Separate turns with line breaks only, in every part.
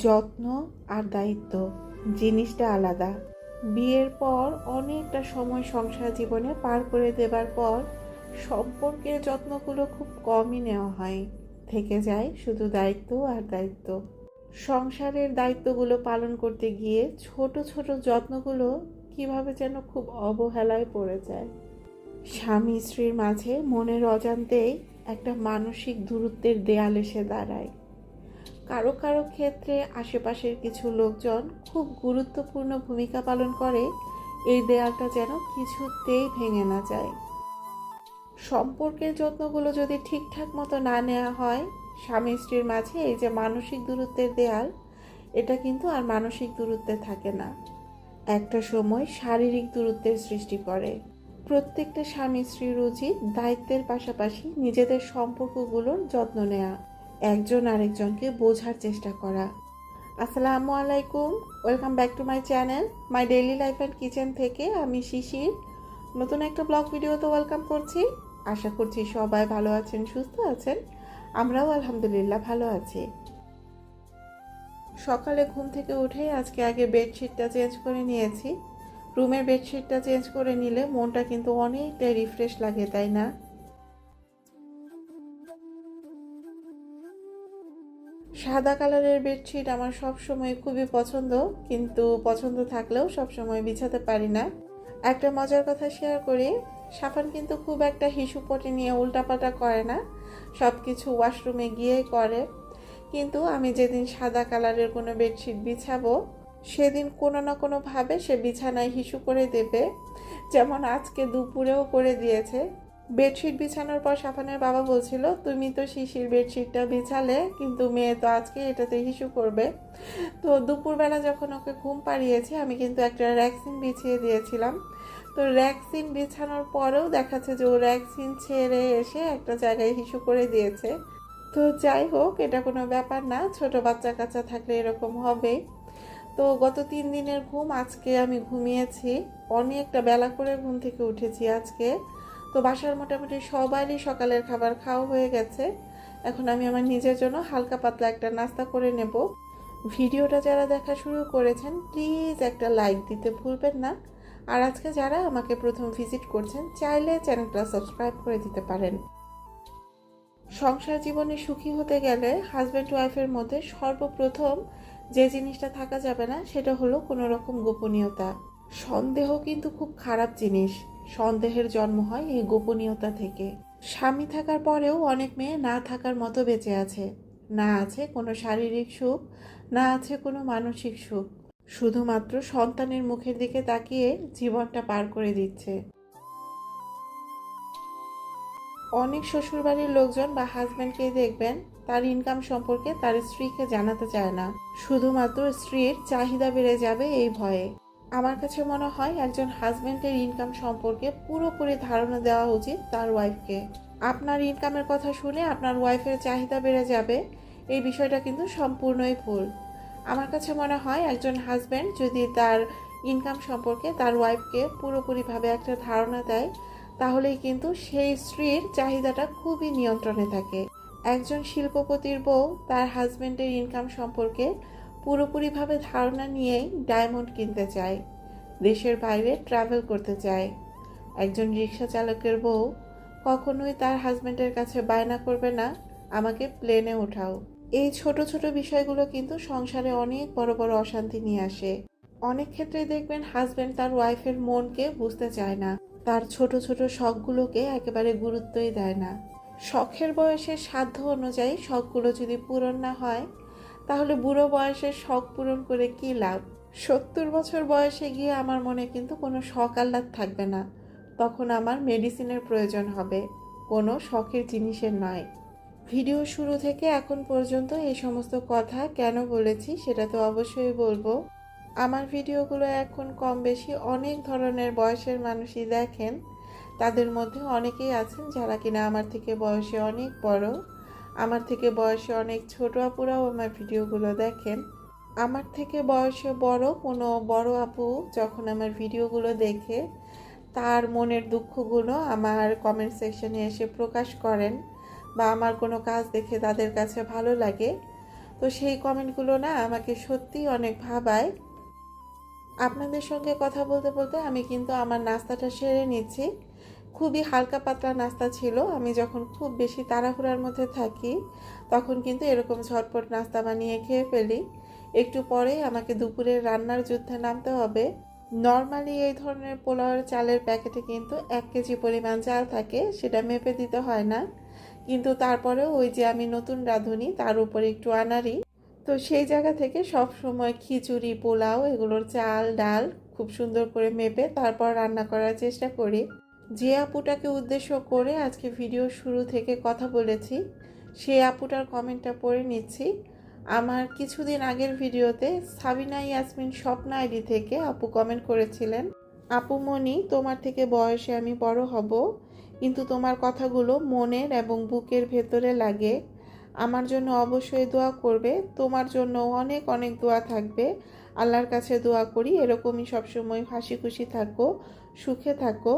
যত্ন আর দায়িত্ব, জিনিসটা আলাদা। বিয়ের পর অনেকটা সময় সংসার জীবনে পার করে দেবার পর সম্পর্কের যত্নগুলো খুব কমই নেওয়া হয়। থেকে যায় শুধু দায়িত্ব আর দায়িত্ব। সংসারের দায়িত্বগুলো পালন করতে গিয়ে ছোট ছোট যত্নগুলো কীভাবে যেন খুব অবহেলায় পড়ে যায়। স্বামী স্ত্রীর মাঝে মনের অজান্তেই একটা মানসিক দূরত্বের দেয়াল এসে দাঁড়ায়। কারও কারও ক্ষেত্রে আশেপাশের কিছু লোকজন খুব গুরুত্বপূর্ণ ভূমিকা পালন করে, এই দেয়ালটা যেন কিছুতেই ভেঙে না যায়। সম্পর্কের যত্নগুলো যদি ঠিকঠাক মতো না নেওয়া হয়, স্বামী স্ত্রীর মাঝে এই যে মানসিক দূরত্বের দেয়াল, এটা কিন্তু আর মানসিক দূরত্বে থাকে না। একটা সময় শারীরিক দূরত্বের সৃষ্টি করে। প্রত্যেকটা স্বামী স্ত্রীর উচিত দায়িত্বের পাশাপাশি নিজেদের সম্পর্কগুলোর যত্ন নেওয়া একজন আরেকজনকে বোঝার চেষ্টা করা। আসসালামু আলাইকুম, welcome back to my channel, my daily life and kitchen থেকে আমি শিশির। নতুন একটা ব্লগ ভিডিওতে ওয়েলকাম করছি। আশা করছি সবাই ভালো আছেন, সুস্থ আছেন। আমরাও আলহামদুলিল্লাহ ভালো আছি। সকালে ঘুম থেকে উঠে আজকে আগে বেডশিটটা চেঞ্জ করে নিয়েছি। রুমের বেডশিটটা চেঞ্জ করে নিলে মনটা কিন্তু অনেকটাই রিফ্রেশ লাগে, তাই না? সাদা কালারের বেডশিট আমার সব সময় খুবই পছন্দ, কিন্তু পছন্দ থাকলেও সব সময় বিছাতে পারি না। একটা মজার কথা শেয়ার করি, সাফান কিন্তু খুব একটা হিসু পটে নিয়ে উল্টাপাল্টা করে না সব কিছু ওয়াশরুমে গিয়েই করে। কিন্তু আমি যেদিন সাদা কালারের কোনো বেডশিট বিছাবো, সেদিন কোনো না কোনোভাবে সে বিছানায় হিসু করে দেবে, যেমন আজকে দুপুরেও করে দিয়েছে। বেডশিট বিছানোর পর সাফানের বাবা বলছিল, তুমি তো শিশির বেডশিটটা বিছালে, কিন্তু মেয়ে তো আজকে এটাতে হিসু করবে। তো দুপুরবেলা যখন ওকে ঘুম পাড়িয়েছি, আমি কিন্তু একটা র্যাক্সিন বিছিয়ে দিয়েছিলাম। তো র্যাক্সিন বিছানোর পরেও দেখাচ্ছে যে ও র্যাক্সিন ছেড়ে এসে একটা জায়গায় হিসু করে দিয়েছে। তো যাই হোক, এটা কোনো ব্যাপার না, ছোট বাচ্চা কাচ্চা থাকলে এরকম হবেই। তো গত তিন দিনের ঘুম, আজকে আমি ঘুমিয়েছি। অনেকটা বেলা করে ঘুম থেকে উঠেছি আজকে। তো বাসার মোটামুটি সবারই সকালের খাবার খাওয়া হয়ে গেছে। এখন আমি আমার নিজের জন্য হালকা পাতলা একটা নাস্তা করে নেব। ভিডিওটা যারা দেখা শুরু করেছেন, প্লিজ একটা লাইক দিতে ভুলবেন না। আর আজকে যারা আমাকে প্রথম ভিজিট করছেন, চাইলে চ্যানেলটা সাবস্ক্রাইব করে দিতে পারেন। সংসার জীবনে সুখী হতে গেলে হাজব্যান্ড ওয়াইফের মধ্যে সর্বপ্রথম যে জিনিসটা থাকা যাবে না, সেটা হলো কোনো রকম গোপনীয়তা। সন্দেহ কিন্তু খুব খারাপ জিনিস। সন্দেহের জন্ম হয় এই গোপনীয়তা থেকে। স্বামী থাকার পরেও অনেক মেয়ে না থাকার মতো বেঁচে আছে। না আছে কোনো শারীরিক সুখ, না আছে কোনো মানসিক সুখ। শুধুমাত্র সন্তানের মুখের দিকে তাকিয়ে জীবনটা পার করে দিচ্ছে। অনেক শ্বশুরবাড়ির লোকজন বা হাজব্যান্ডকে দেখবেন তার ইনকাম সম্পর্কে তার স্ত্রীকে জানাতে চায় না। শুধুমাত্র স্ত্রীর চাহিদা বেড়ে যাবে এই ভয়ে। আমার কাছে মনে হয় একজন হাজব্যান্ডের ইনকাম সম্পর্কে পুরোপুরি ধারণা দেওয়া উচিত তার ওয়াইফকে। আপনার ইনকামের কথা শুনে আপনার ওয়াইফের চাহিদা বেড়ে যাবে, এই বিষয়টা কিন্তু সম্পূর্ণই ভুল। আমার কাছে মনে হয় একজন হাজব্যান্ড যদি তার ইনকাম সম্পর্কে তার ওয়াইফকে পুরোপুরিভাবে একটা ধারণা দেয়, তাহলেই কিন্তু সেই স্ত্রীর চাহিদাটা খুবই নিয়ন্ত্রণে থাকে। একজন শিল্পপতির বউ তার হাজব্যান্ডের ইনকাম সম্পর্কে পুরোপুরিভাবে ধারণা নিয়েই ডায়মন্ড কিনতে চায়। দেশের বাইরে ট্রাভেল করতে চায়। একজন রিক্সা চালকের বউ, কখনোই তার হাজব্যান্ডের কাছে বায়না করবে না, আমাকে প্লেনে ওঠাও এই ছোট ছোট বিষয়গুলো কিন্তু সংসারে অনেক বড় বড় অশান্তি নিয়ে আসে। অনেক ক্ষেত্রে দেখবেন হাজব্যান্ড তার ওয়াইফের মনকে বুঝতে চায় না। তার ছোট ছোট শখগুলোকে একেবারে গুরুত্বই দেয় না। শখের বয়সে সাধ্য অনুযায়ী শখগুলো যদি পূরণ না হয় তাহলে বুড়ো বয়সে শখ পূরণ করে কি লাভ? সত্তর বছর বয়সে গিয়ে আমার মনে কিন্তু কোনো শখ আহ্লাদ থাকবে না। তখন আমার মেডিসিনের প্রয়োজন হবে, কোনো শখের জিনিসের নয়। ভিডিও শুরু থেকে এখন পর্যন্ত এই সমস্ত কথা কেন বলেছি সেটা তো অবশ্যই বলব। আমার ভিডিওগুলো এখন কম বেশি অনেক ধরনের বয়সের মানুষই দেখেন। তাদের মধ্যে অনেকেই আছেন যারা কিনা আমার থেকে বয়সে অনেক বড়। আমার থেকে বয়সে অনেক ছোট আপুরাও আমার ভিডিওগুলো দেখেন। আমার থেকে বয়সে বড় কোনো বড় আপু যখন আমার ভিডিওগুলো দেখে, তার মনের দুঃখগুলো আমার কমেন্ট সেকশনে এসে প্রকাশ করেন বা আমার কোনো কাজ দেখে তাদের কাছে ভালো লাগে। তো সেই কমেন্টগুলো না আমাকে সত্যিই অনেক ভাবায়। আপনাদের সঙ্গে কথা বলতে বলতে আমি কিন্তু আমার নাস্তাটা সেরে নিচ্ছি। খুবই হালকা পাতলা নাস্তা ছিল। আমি যখন খুব বেশি তাড়াহুড়ার মধ্যে থাকি, তখন কিন্তু এরকম ঝটপট নাস্তা বানিয়ে খেয়ে ফেলি। একটু পরেই আমাকে দুপুরে রান্নার যুদ্ধে নামতে হবে। নর্মালি এই ধরনের পোলাওয়ের চালের প্যাকেটে কিন্তু এক কেজি পরিমাণ চাল থাকে, সেটা মেপে দিতে হয় না। কিন্তু তারপরেও ওই যে আমি নতুন রাঁধুনি, তার উপরে একটু আনারি। তো সেই জায়গা থেকে সব সময় খিচুড়ি, পোলাও, এগুলোর চাল, ডাল খুব সুন্দর করে মেপে তারপর রান্না করার চেষ্টা করি। যে আপুটাকে উদ্দেশ্য করে আজকে ভিডিও শুরু থেকে কথা বলেছি সেই আপুটার কমেন্টটা পড়ে নিচ্ছি। আমার কিছুদিন আগের ভিডিওতে সাবিনা ইয়াসমিন স্বপ্ন আইডি থেকে আপু কমেন্ট করেছিলেন, আপু মনি, তোমার থেকে বয়সে আমি বড় হব, কিন্তু তোমার কথাগুলো মনের এবং বুকের ভেতরে লাগে। আমার জন্য অবশ্যই দোয়া করবে, তোমার জন্য অনেক অনেক দোয়া থাকবে। আল্লাহর কাছে দোয়া করি, এরকমই সবসময় হাসি খুশি থাকো, সুখে থাকো।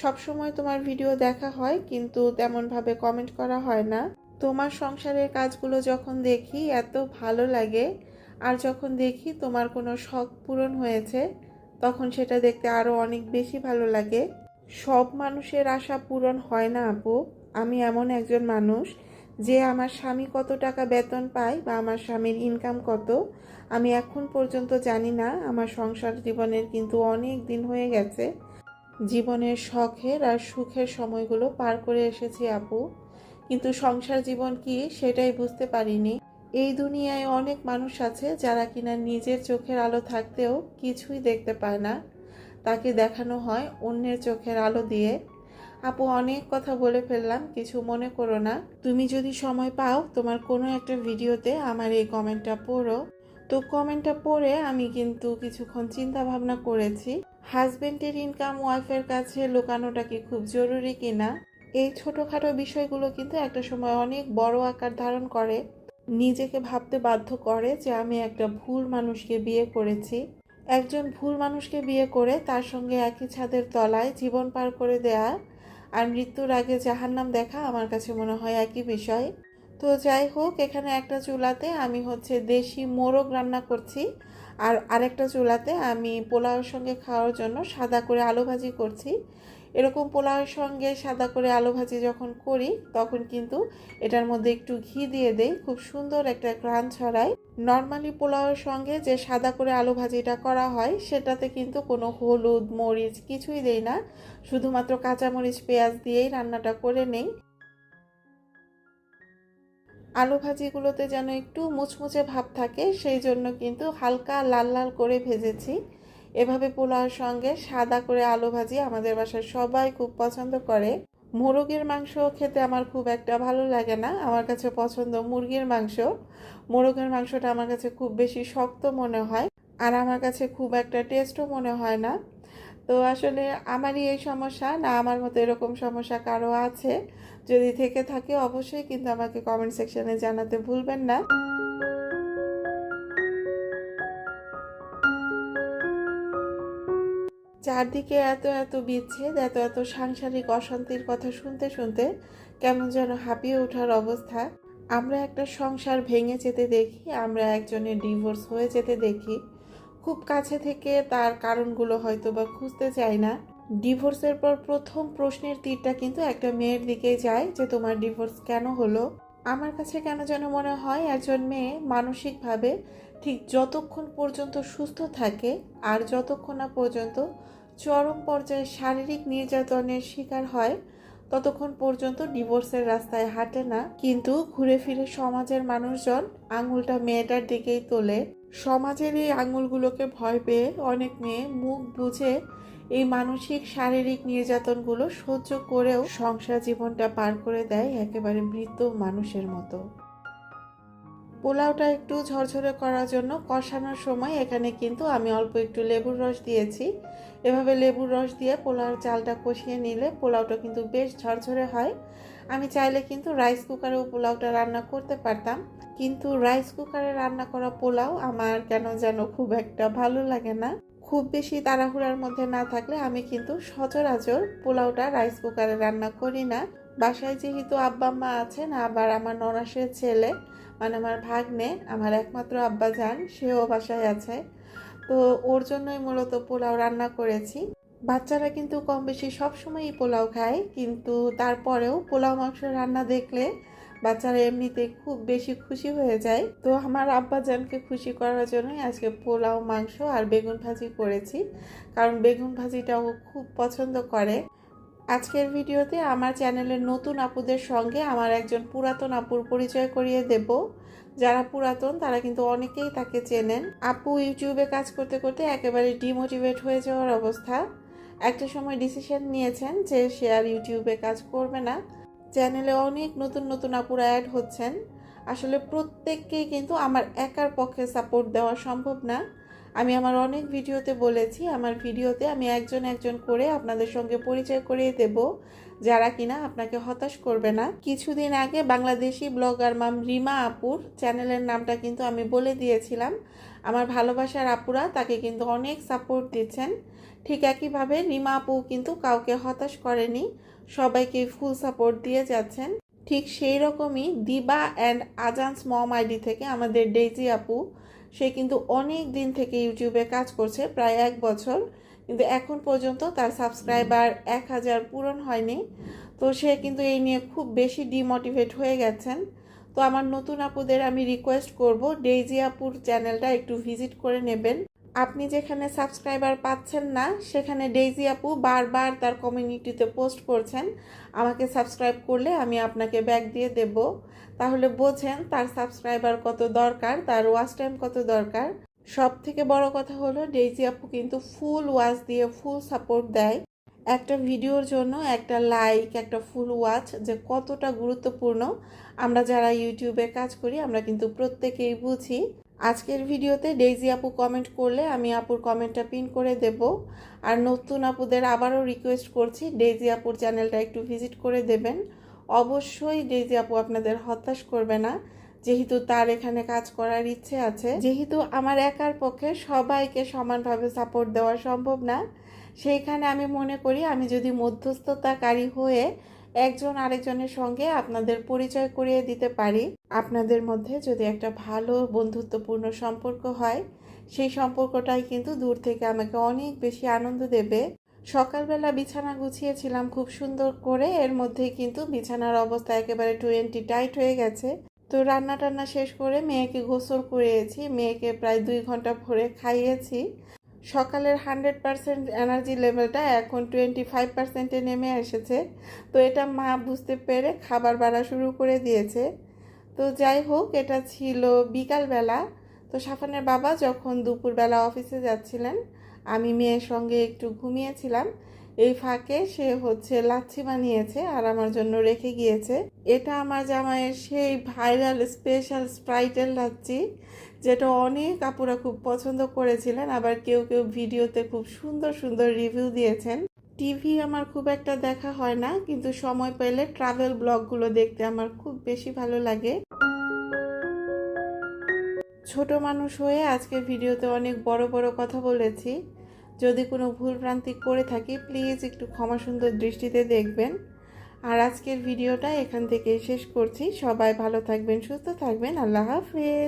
সবসময় তোমার ভিডিও দেখা হয়, কিন্তু তেমনভাবে কমেন্ট করা হয় না। তোমার সংসারের কাজগুলো যখন দেখি, এত ভালো লাগে, আর যখন দেখি তোমার কোনো শখ পূরণ হয়েছে, তখন সেটা দেখতে আরও অনেক বেশি ভালো লাগে। সব মানুষের আশা পূরণ হয় না, আপু। আমি এমন একজন মানুষ যে আমার স্বামী কত টাকা বেতন পায় বা আমার স্বামীর ইনকাম কত, আমি এখন পর্যন্ত জানি না। আমার সংসার জীবনের কিন্তু অনেক দিন হয়ে গেছে। জীবনের শখের আর সুখের সময়গুলো পার করে এসেছি আপু। কিন্তু সংসার জীবন কি সেটাই বুঝতে পারিনি। এই দুনিয়ায় অনেক মানুষ আছে যারা কিনা নিজের চোখের আলো থাকতেও কিছুই দেখতে পায় না। তাকে দেখানো হয় অন্যের চোখের আলো দিয়ে। আপু, অনেক কথা বলে ফেললাম, কিছু মনে করো না। তুমি যদি সময় পাও, তোমার কোনো একটা ভিডিওতে আমার এই কমেন্টটা পড়ো। তো কমেন্টটা পড়ে আমি কিন্তু কিছুক্ষণ চিন্তা ভাবনা করেছি। হাজবেন্ডের ইনকাম ওয়াইফের কাছে লুকানোটা কি খুব জরুরি কিনা এই ছোটোখাটো বিষয়গুলো কিন্তু একটা সময় অনেক বড় আকার ধারণ করে। নিজেকে ভাবতে বাধ্য করে যে আমি একটা ভুল মানুষকে বিয়ে করেছি। একজন ভুল মানুষকে বিয়ে করে তার সঙ্গে একই ছাদের তলায় জীবন পার করে দেয়া আর মৃত্যুর আগে জাহান্নাম দেখা আমার কাছে মনে হয় একই বিষয়। তো যাই হোক, এখানে একটা চুলাতে আমি হচ্ছে দেশি মোরগ রান্না করছি। আর আরেকটা চুলাতে আমি পোলাওয়ের সঙ্গে খাওয়ার জন্য সাদা করে আলু ভাজি করছি। এরকম পোলাওয়ের সঙ্গে সাদা করে আলু ভাজি যখন করি, তখন কিন্তু এটার মধ্যে একটু ঘি দিয়ে দেই, খুব সুন্দর একটা গ্রান ছড়ায়। নর্মালি পোলাওয়ের সঙ্গে যে সাদা করে আলু ভাজিটা করা হয়, সেটাতে কিন্তু কোনো হলুদ, মরিচ কিছুই দেই না। শুধুমাত্র কাঁচামরিচ, পেঁয়াজ দিয়েই রান্নাটা করে নেই। আলু ভাজিগুলোতে যেন একটু মুচমুচে ভাব থাকে, সেই জন্য কিন্তু হালকা লাল লাল করে ভেজেছি। এভাবে পোলাওর সঙ্গে সাদা করে আলু ভাজি আমাদের বাসায় সবাই খুব পছন্দ করে। মোরগের মাংস খেতে আমার খুব একটা ভালো লাগে না, আমার কাছে পছন্দ মুরগির মাংস। মোরগের মাংসটা আমার কাছে খুব বেশি শক্ত মনে হয়, আর আমার কাছে খুব একটা টেস্টও মনে হয় না। তো আসলে আমারই এই সমস্যা, না আমার মতো এরকম সমস্যা কারও আছে। যদি থেকে থাকে অবশ্যই কিন্তু আমাকে কমেন্ট সেকশনে জানাতে ভুলবেন না। চারদিকে এত এত বিচ্ছেদ, এত এত সাংসারিক অশান্তির কথা শুনতে শুনতে কেমন যেন হাঁপিয়ে ওঠার অবস্থা। আমরা একটা সংসার ভেঙে যেতে দেখি, আমরা একজনের ডিভোর্স হয়ে যেতে দেখি। খুব কাছে থেকে তার কারণগুলো হয়তো বা খুঁজতে চাই না। ডিভোর্সের পর প্রথম প্রশ্নের তীরটা কিন্তু একটা মেয়ের দিকেই যায় যে, তোমার ডিভোর্স কেন হলো? আমার কাছে কেন যেন মনে হয় একজন মেয়ে মানসিকভাবে ঠিক যতক্ষণ পর্যন্ত সুস্থ থাকে আর যতক্ষণ না পর্যন্ত চরম পর্যায়ে শারীরিক নির্যাতনের শিকার হয়, ততক্ষণ পর্যন্ত ডিভোর্সের রাস্তায় হাঁটে না। কিন্তু ঘুরে ফিরে সমাজের মানুষজন আঙুলটা মেয়েটার দিকেই তোলে। সমাজের এই আঙুলগুলোকে ভয় পেয়ে অনেক মেয়ে মুখ বুঝে এই মানসিক, শারীরিক নির্যাতনগুলো সহ্য করেও সংসার জীবনটা পার করে দেয় একেবারে মৃত মানুষের মতো। পোলাওটা একটু ঝরঝরে করার জন্য কষানোর সময় এখানে কিন্তু আমি অল্প একটু লেবুর রস দিয়েছি। এভাবে লেবুর রস দিয়ে পোলাওর চালটা কষিয়ে নিলে পোলাওটা কিন্তু বেশ ঝরঝরে হয়। আমি চাইলে কিন্তু রাইস কুকারেও পোলাওটা রান্না করতে পারতাম। কিন্তু রাইস কুকারে রান্না করা পোলাও আমার কেন যেন খুব একটা ভালো লাগে না। খুব বেশি তাড়াহুড়ার মধ্যে না থাকলে আমি কিন্তু সচরাচর পোলাওটা রাইস কুকারে রান্না করি না। বাসায় যেহেতু আব্বা মা আছেন, আবার আমার ননাসের ছেলে মানে আমার ভাগ্নে, আমার একমাত্র আব্বা যান, সেও বাসায় আছে। তো ওর জন্যই মূলত পোলাও রান্না করেছি। বাচ্চারা কিন্তু কম বেশি সবসময়ই পোলাও খায়, কিন্তু তারপরেও পোলাও মাংস রান্না দেখলে বাচ্চারা এমনিতে খুব বেশি খুশি হয়ে যায়। তো আমার আব্বাজানকে খুশি করার জন্যই আজকে পোলাও, মাংস আর বেগুন ভাজি করেছি। কারণ বেগুন ভাজিটাও খুব পছন্দ করে। আজকের ভিডিওতে আমার চ্যানেলের নতুন আপুদের সঙ্গে আমার একজন পুরাতন আপুর পরিচয় করিয়ে দেব। যারা পুরাতন, তারা কিন্তু অনেকেই তাকে চেনেন। আপু ইউটিউবে কাজ করতে করতে একেবারে ডিমোটিভেট হয়ে যাওয়ার অবস্থা। একটা সময় ডিসিশন নিয়েছেন যে সে আর ইউটিউবে কাজ করবে না। চ্যানেলে অনেক নতুন নতুন আপুরা অ্যাড হচ্ছেন। আসলে প্রত্যেককেই কিন্তু আমার একার পক্ষে সাপোর্ট দেওয়া সম্ভব না। আমি আমার অনেক ভিডিওতে বলেছি, আমার ভিডিওতে আমি একজন একজন করে আপনাদের সঙ্গে পরিচয় করিয়ে দেব, যারা কিনা আপনাকে হতাশ করবে না। কিছুদিন আগে বাংলাদেশি ব্লগার মাম রিমা আপুর চ্যানেলের নামটা কিন্তু আমি বলে দিয়েছিলাম। আমার ভালোবাসার আপুরা তাকে কিন্তু অনেক সাপোর্ট দিচ্ছেন। ঠিক একইভাবে রিমা আপু কিন্তু কাউকে হতাশ করেনি। সবাইকে ফুল সাপোর্ট দিয়ে যাচ্ছেন। ঠিক সেই রকমই দিবা অ্যান্ড আজান্স মম আইডি থেকে আমাদের ডেইজি আপু, সে কিন্তু অনেক দিন থেকে ইউটিউবে কাজ করছে, প্রায় এক বছর। কিন্তু এখন পর্যন্ত তার সাবস্ক্রাইবার এক হাজার পূরণ হয়নি। তো সে কিন্তু এই নিয়ে খুব বেশি ডিমোটিভেট হয়ে গেছেন। তো আমার নতুন আপুদের আমি রিকোয়েস্ট করব, ডেইজি আপুর চ্যানেলটা একটু ভিজিট করে নেবেন। আপনি যেখানে সাবস্ক্রাইবার পাচ্ছেন না, সেখানে ডেইজি আপু বারবার তার কমিউনিটিতে পোস্ট করছেন, আমাকে সাবস্ক্রাইব করলে আমি আপনাকে ব্যাক দিয়ে দেব। তাহলে বোঝেন তার সাবস্ক্রাইবার কত দরকার, তার ওয়াচ টাইম কত দরকার। সব থেকে বড় কথা হলো ডেইজি আপু কিন্তু ফুল ওয়াচ দিয়ে ফুল সাপোর্ট দেয়। একটা ভিডিওর জন্য একটা লাইক একটা ফুল ওয়াচ যে কতটা গুরুত্বপূর্ণ। আমরা যারা ইউটিউবে কাজ করি, আমরা কিন্তু প্রত্যেকেই বুঝি। আজকের ভিডিওতে ডেইজি আপু কমেন্ট করলে আমি আপুর কমেন্টটা পিন করে দেব। আর নতুন আপুদের আবারও রিকোয়েস্ট করছি ডেইজি আপুর চ্যানেলটা একটু ভিজিট করে দেবেন। অবশ্যই ডেইজি আপু আপনাদের হতাশ করবে না, যেহেতু তার এখানে কাজ করার ইচ্ছে আছে। যেহেতু আমার একার পক্ষে সবাইকে সমানভাবে সাপোর্ট দেওয়া সম্ভব না, সেইখানে আমি মনে করি আমি যদি মধ্যস্থতাকারী হয়ে একজন আরেকজনের সঙ্গে আপনাদের পরিচয় করিয়ে দিতে পারি। আপনাদের মধ্যে যদি একটা ভালো বন্ধুত্বপূর্ণ সম্পর্ক হয়, সেই সম্পর্কটাই কিন্তু দূর থেকে আমাকে অনেক বেশি আনন্দ দেবে। সকালবেলা বিছানা গুছিয়েছিলাম খুব সুন্দর করে, এর মধ্যেই কিন্তু বিছানার অবস্থা একেবারে টোয়েন্টি টাইট হয়ে গেছে। তো রান্না টান্না শেষ করে মেয়েকে গোসল করিয়েছি, মেয়েকে প্রায় দুই ঘণ্টা ভরে খাইয়েছি। সকালের হান্ড্রেড পারসেন্ট এনার্জি লেভেলটা এখন টোয়েন্টি ফাইভ পার্সেন্টে নেমে এসেছে। তো এটা মা বুঝতে পেরে খাবার বাড়া শুরু করে দিয়েছে। তো যাই হোক, এটা ছিল বিকালবেলা। তো সাফানের বাবা যখন দুপুরবেলা অফিসে যাচ্ছিলেন, আমি মেয়ের সঙ্গে একটু ঘুমিয়েছিলাম। এই ফাঁকে সে হচ্ছে লাচ্ছি বানিয়েছে আর আমার জন্য রেখে গিয়েছে। এটা আমার জামাইয়ের সেই ভাইরাল স্পেশাল স্প্রাইটের লাচ্ছি, যেটা অনেক আপুরা খুব পছন্দ করেছিলেন, আবার কেউ কেউ ভিডিওতে খুব সুন্দর সুন্দর রিভিউ দিয়েছেন। টিভি আমার খুব একটা দেখা হয় না, কিন্তু সময় পেলে ট্রাভেল ব্লগগুলো দেখতে আমার খুব বেশি ভালো লাগে। ছোট মানুষ হয়ে আজকে ভিডিওতে অনেক বড় বড় কথা বলেছি। যদি কোনো ভুল ভ্রান্তি করে থাকি প্লিজ একটু ক্ষমা সুন্দর দৃষ্টিতে দেখবেন। আর আজকের ভিডিওটা এখান থেকে শেষ করছি। সবাই ভালো থাকবেন, সুস্থ থাকবেন। আল্লাহ হাফেজ।